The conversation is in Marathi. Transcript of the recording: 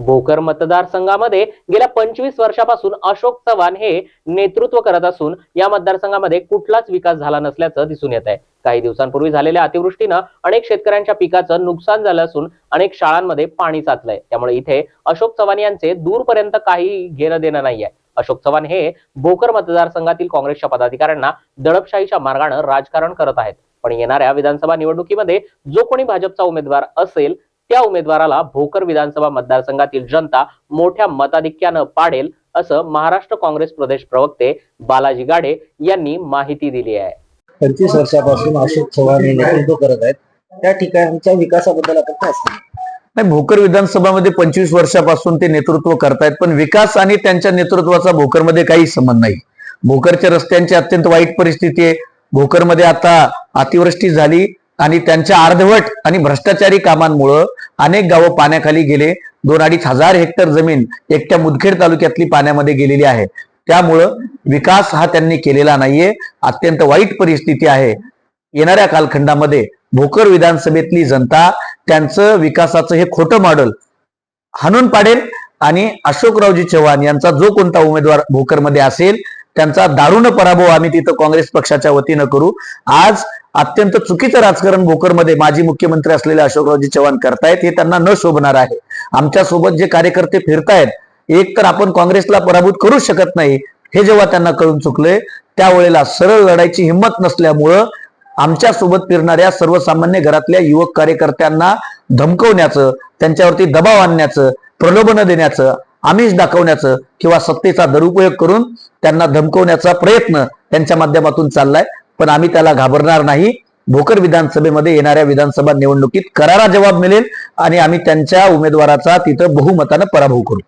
भोकर मतदारसंघामध्ये गेल्या पंचवीस वर्षापासून अशोक चव्हाण हे नेतृत्व करत असून या मतदारसंघामध्ये कुठलाच विकास झाला नसल्याचं दिसून येत आहे. काही दिवसांपूर्वी झालेल्या अतिवृष्टीनं अनेक शेतकऱ्यांच्या पिकाचं नुकसान झालं असून अनेक शाळांमध्ये पाणी साचलंय. त्यामुळे इथे अशोक चव्हाण यांचे दूरपर्यंत काही घेणं देणं नाहीये. अशोक चव्हाण हे भोकर मतदारसंघातील काँग्रेसच्या पदाधिकाऱ्यांना दडपशाहीच्या मार्गानं राजकारण करत आहेत. पण येणाऱ्या विधानसभा निवडणुकीमध्ये जो कोणी भाजपचा उमेदवार असेल त्या उमेदवाराला भोकर विधानसभा मतदारसंघातील जनता मोठ्या मताधिक्यानं पाडेल असं महाराष्ट्र काँग्रेस प्रदेश प्रवक्ते बालाजी गाडे यांनी माहिती दिली आहे. पंचवीस वर्षापासून अशोक चव्हाण हे नेतृत्व करत आहेत. त्या ठिकाणच्या विकासाबद्दल आपण काय नाही भोकर विधानसभामध्ये पंचवीस वर्षापासून ते नेतृत्व करतायत पण विकास आणि त्यांच्या नेतृत्वाचा भोकरमध्ये काही संबंध नाही. भोकरच्या रस्त्यांची अत्यंत वाईट परिस्थिती आहे. भोकरमध्ये आता अतिवृष्टी झाली. आणि त्यांच्या अर्धवट आणि भ्रष्टाचारी कामांमुळं अनेक गावं पाण्याखाली गेले. दोन अडीच हजार हेक्टर जमीन एकट्या मुदखेड तालुक्यातली पाण्यामध्ये गेलेली आहे. त्यामुळं विकास हा त्यांनी केलेला नाहीये. अत्यंत वाईट परिस्थिती आहे. येणाऱ्या कालखंडामध्ये भोकर विधानसभेतली जनता त्यांचं विकासाचं हे खोटं मॉडेल हाणून पाडेल. आणि अशोकरावजी चव्हाण यांचा जो कोणता उमेदवार भोकरमध्ये असेल त्यांचा दारुण पराभव आम्ही तिथं काँग्रेस पक्षाच्या वतीनं करू. आज अत्यंत चुकीचं राजकारण भोकरमध्ये माजी मुख्यमंत्री असलेले अशोकरावजी चव्हाण करतायत हे त्यांना न शोभणार आहे. आमच्यासोबत जे कार्यकर्ते फिरतायत एक तर आपण काँग्रेसला पराभूत करू शकत नाही हे जेव्हा त्यांना कळून चुकलंय त्यावेळेला सरळ लढायची हिंमत नसल्यामुळं आमच्यासोबत फिरणाऱ्या सर्वसामान्य घरातल्या युवक कार्यकर्त्यांना धमकवण्याचं त्यांच्यावरती दबाव आणण्याचं प्रलोभनं देण्याचं आमिष दाखवण्याचं किंवा सत्तेचा दुरुपयोग करून त्यांना धमकवण्याचा प्रयत्न त्यांच्या माध्यमातून चाललाय. पण आम्ही त्याला घाबरणार नाही. भोकर विधानसभेमध्ये येणाऱ्या विधानसभा निवडणुकीत करारा जबाब मिळेल आणि आम्ही त्यांच्या उमेदवाराचा तिथं बहुमतानं पराभव करू.